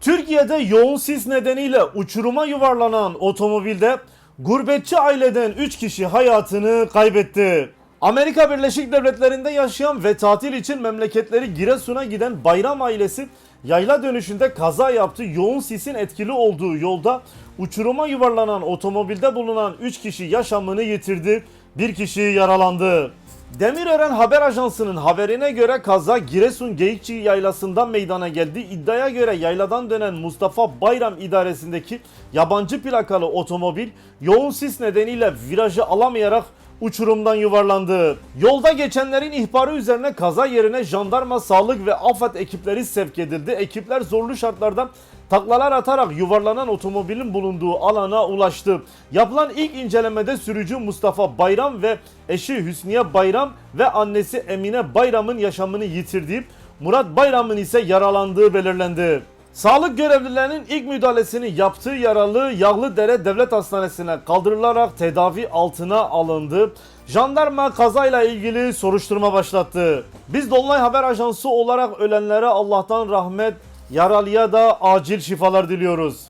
Türkiye'de yoğun sis nedeniyle uçuruma yuvarlanan otomobilde gurbetçi aileden 3 kişi hayatını kaybetti. Amerika Birleşik Devletleri'nde yaşayan ve tatil için memleketleri Giresun'a giden Bayram ailesi yayla dönüşünde kaza yaptı. Yoğun sisin etkili olduğu yolda uçuruma yuvarlanan otomobilde bulunan 3 kişi yaşamını yitirdi. Bir kişi yaralandı. Demirören Haber Ajansı'nın haberine göre kaza Giresun Geyikçi yaylasından meydana geldi. İddiaya göre yayladan dönen Mustafa Bayram idaresindeki yabancı plakalı otomobil yoğun sis nedeniyle virajı alamayarak uçurumdan yuvarlandı. Yolda geçenlerin ihbarı üzerine kaza yerine jandarma, sağlık ve AFAD ekipleri sevk edildi. Ekipler zorlu şartlarda taklalar atarak yuvarlanan otomobilin bulunduğu alana ulaştı. Yapılan ilk incelemede sürücü Mustafa Bayram ve eşi Hüsniye Bayram ve annesi Emine Bayram'ın yaşamını yitirdiği, Murat Bayram'ın ise yaralandığı belirlendi. Sağlık görevlilerinin ilk müdahalesini yaptığı yaralı Yağlıdere Devlet Hastanesi'ne kaldırılarak tedavi altına alındı. Jandarma kazayla ilgili soruşturma başlattı. Biz Dolunay Haber Ajansı olarak ölenlere Allah'tan rahmet, yaralıya da acil şifalar diliyoruz.